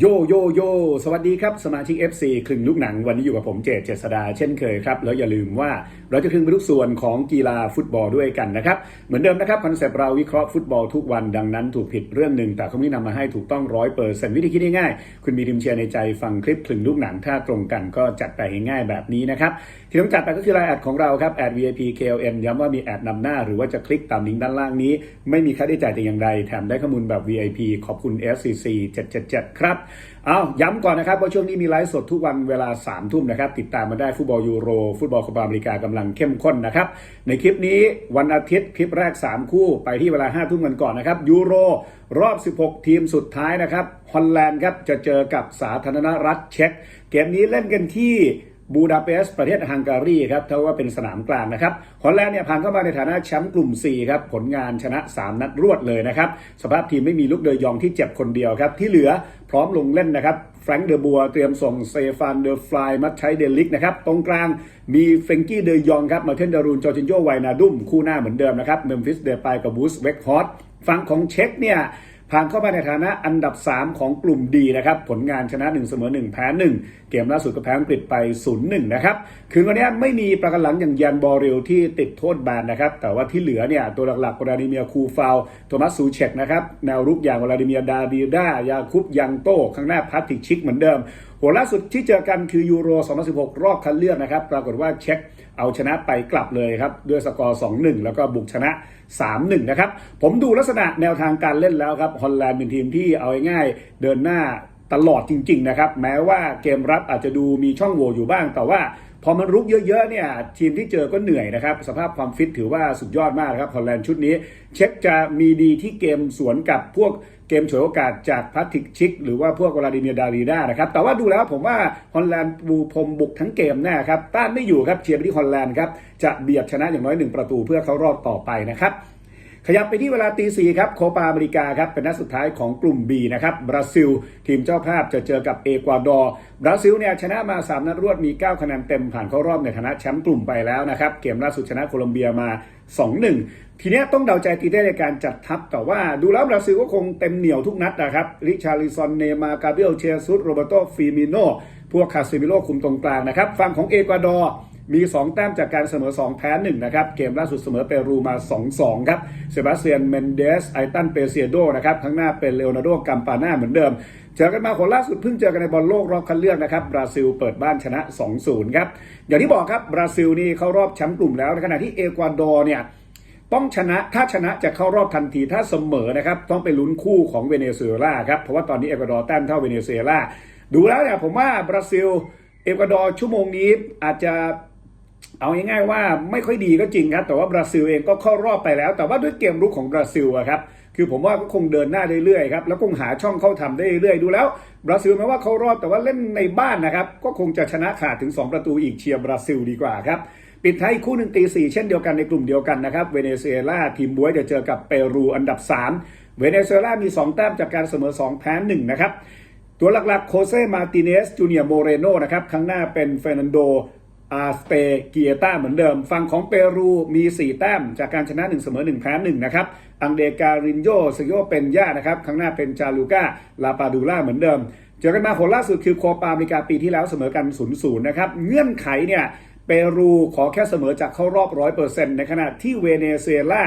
โยโยโย สวัสดีครับ สมาชิก FC คลึงลูกหนัง วันนี้อยู่กับผมเจษเจษดาเช่นเคยครับ แล้วอย่าลืมว่าเราจะคลึงไปทุกส่วนของกีฬาฟุตบอลด้วยกันนะครับ เหมือนเดิมนะครับ คอนเซปต์เราวิเคราะห์ฟุตบอลทุกวันดังนั้นถูกผิดเรื่องหนึ่งแต่เขาไม่นำมาให้ถูกต้องร้อยเปอร์เซ็นต์วิธีคิดง่ายๆคุณมีทีมเชียร์ในใจฟังคลิปคลึงลูกหนังถ้าตรงกันก็จัดไปง่ายๆแบบนี้นะครับที่ต้องจัดไปก็คือรายแอดของเราครับแอด VIP KLN ย้ำว่ามีแอดนำหน้า หรือว่าจะคลิกตามลิงก์ด้านล่างนี้ ไม่มีค่าใช้จ่ายแต่อย่างใดแถมได้ข้อมูลแบบ VIP ขอบคุณ SCC 777 ครับเอาย้ำก่อนนะครับว่าช่วงนี้มีไลฟ์สดทุกวันเวลา3ามทุ่มนะครับ ติดตามมาได้ฟุตบอลยูโร ฟุตบอลโคปาอเมริกากำลังเข้มข้นนะครับ ในคลิปนี้วันอาทิตย์คลิปแรก 3 คู่ไปที่เวลา5ทุ่มกันก่อนนะครับยูโรรอบ 16 ทีมสุดท้ายนะครับฮอลแลนด์ครับจะเจอกับสาธารณรัฐเช็กเกมนี้เล่นกันที่บูดาเปสต์ประเทศฮังการีครับเท่าว่าเป็นสนามกลางนะครับฮอลแลนด์เนี่ยผ่านเข้ามาในฐานะแชมป์กลุ่ม 4 ครับ ผลงานชนะ 3 นัดรวดเลยนะครับ สภาพทีมไม่มีลูกเดยยองที่เจ็บคนเดียวครับ ที่เหลือ พร้อมลงเล่นนะครับแฟรงค์เดอบัวเตรียมส่งเซฟานเดอฟลายมัตใช้เดลิกนะครับตรงกลางมีเฟรงกี้เดยองครับมาเทนดารูนจอร์จินโยไวนาดุมคู่หน้าเหมือนเดิมนะครับเมมฟิสเดปายกับบูสเวกฮอตฝั่งของเช็คเนี่ย ผ่านเข้ามาในฐานะอันดับ 3 ของกลุ่มดีนะครับ ผลงานชนะ 1 เสมอ 1 แพ้ 1 เกมล่าสุดก็แพ้อังกฤษไป 0-1 นะครับ คืนวันนี้ไม่มีประกันหลังอย่างยันบอริลที่ติดโทษแบนนะครับ แต่ว่าที่เหลือเนี่ย ตัวหลักๆวลาดิเมียคูฟาวโทมัสซูเชกนะครับ แนวรุกอย่างวลาดิเมียดาบิด้ายาคุปยังโต้ข้างหน้าพัตติชิกเหมือนเดิม หัวล่าสุดที่เจอกันคือยูโร 2016 รอบคัดเลือกนะครับ ปรากฏว่าเช็กเอาชนะไปกลับเลยครับ ด้วยสกอร์ 2-1 แล้วก็บุกชนะ 3-1 นะครับ ผมดูลักษณะแนวทางการเล่นแล้วครับ ฮอลแลนด์เป็นทีมที่เอาง่ายๆเดินหน้าตลอดจริงๆนะครับ แม้ว่าเกมรับอาจจะดูมีช่องโหว่อยู่บ้าง แต่ว่าพอมันรุกเยอะๆเนี่ยทีมที่เจอก็เหนื่อยนะครับ สภาพความฟิตถือว่าสุดยอดมากครับฮอลแลนด์ชุดนี้ เช็คจะมีดีที่เกมสวนกับพวก เกมฉวยโอกาสจากพัตติกชิก หรือว่าพวกวลาดิเมียดารีด้านะครับ แต่ว่าดูแล้วผมว่าฮอลแลนด์บูพรมบุกทั้งเกมแน่ครับต้านไม่อยู่ครับเชียร์ไปที่ฮอลแลนด์ครับจะเบียดชนะอย่างน้อยหนึ่งประตูเพื่อเข้ารอบต่อไปนะครับ ขยับไปที่เวลาตีสี่ครับโคปาอเมริกาครับเป็นนัดสุดท้ายของกลุ่ม B นะครับบราซิล ทีมเจ้าภาพจะเจอกับเอกวาดอร์บราซิลเนี่ยชนะมา 3 นัดรวดมี 9 คะแนนเต็มผ่านเข้ารอบในฐานะแชมป์กลุ่มไปแล้วนะครับ เกมล่าสุดชนะโคลอมเบียมา 2-1 ทีนี้ต้องเดาใจตีได้ในการจัดทัพแต่ว่าดูแล้วบราซิลก็คงเต็มเหนียวทุกนัดนะครับริชาริซอนเนมากาเบรียลเชซุสโรเบโตฟิมิโนพวกคาซิมิโลคุมตรงกลางนะครับฝั่งของเอกวาดอร์ มี 2 แต้มจากการเสมอ 2 แพ้1นะครับ เกมล่าสุดเสมอเปรูมา 2-2 ครับ เซบาสเตียน เมนเดส ไอตัน เปเซียโดนะครับข้างหน้าเป็นเลโอนาร์โด กัมปาน่าเหมือนเดิม เจอกันมาคนล่าสุดเพิ่งเจอกันในบอลโลกรอบคัดเลือกนะครับ บราซิลเปิดบ้านชนะ 2-0 ครับ อย่างที่บอกครับ บราซิลนี่เข้ารอบแชมป์กลุ่มแล้ว ในขณะที่เอกวาดอร์เนี่ยต้องชนะถ้าชนะจะเข้ารอบทันทีถ้าเสมอนะครับต้องไปลุ้นคู่ของเวเนซุเอลาครับเพราะว่าตอนนี้เอกวาดอร์แต้มเท่าเวเนซุเอลาดูแล้วเนี่ยผมว่าบราซิลเอกวาดอร์ชั่วโมงนี้อาจจะ เอาง่ายๆว่าไม่ค่อยดีก็จริงครับ แต่ว่าบราซิลเองก็เข้ารอบไปแล้ว แต่ว่าด้วยเกมรุกของบราซิลอะครับคือผมว่าก็คงเดินหน้าเรื่อยๆครับแล้วคงหาช่องเข้าทำได้เรื่อยๆดูแล้วบราซิลแม้ว่าเขารอบแต่ว่าเล่นในบ้านนะครับ ก็คงจะชนะขาดถึง 2 ประตูอีกเชียร์บราซิลดีกว่าครับปิดท้ายคู่หนึ่งตีสี่เช่นเดียวกันในกลุ่มเดียวกันนะครับเวเนซุเอลาทีมบวยจะเจอกับเปรูอันดับ 3 เวเนซุเอลามี 2 แต้มจากการเสมอ 2 แพ้1นะครับตัวหลักๆโคเซมาติเนสจูเนียโมเรโนนะครับข้างหน้าเป็นเฟรนันโด อาสเปเกียต้าเหมือนเดิม ฝั่งของเปรูมี 4 แต้ม จากการชนะ 1 เสมอ 1 แพ้ 1 นะครับ อังเดการินโยซโยเป็นย่านะครับ ข้างหน้าเป็นจาลูก้าลาปาดูล่าเหมือนเดิม เจอกันมาคนล่าสุดคือโคปาอเมริกาปีที่แล้วเสมอกัน0-0นะครับ เงื่อนไขเนี่ย เปรูขอแค่เสมอจากเข้ารอบ 100%ในขณะที่เวเนซุเอลา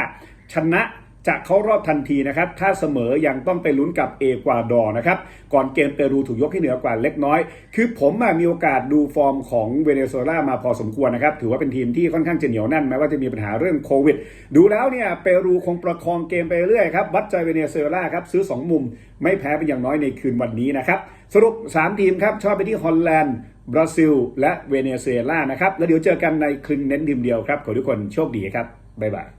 ชนะ จะเข้ารอบทันทีนะครับ ถ้าเสมอยังต้องไปลุ้นกับเอกวาดอร์นะครับ ก่อนเกมเปรูถูกยกให้เหนือกว่าเล็กน้อย คือผมอะมีโอกาสดูฟอร์มของเวเนซุเอลามาพอสมควรนะครับ ถือว่าเป็นทีมที่ค่อนข้างจะเหนียวแน่นแม้ว่าจะมีปัญหาเรื่องโควิด ดูแล้วเนี่ยเปรูคงประคองเกมไปเรื่อยครับ วัดใจเวเนซุเอลาครับ ซื้อ 2 มุม ไม่แพ้เป็นอย่างน้อยในคืนวันนี้นะครับ สรุป 3 ทีมครับ ชอบไปที่ฮอลแลนด์ บราซิล และเวเนซุเอลานะครับ แล้วเดี๋ยวเจอกันในคลึงเน้นทีมเดียวครับ ขอทุกคนโชคดีครับ บ๊ายบาย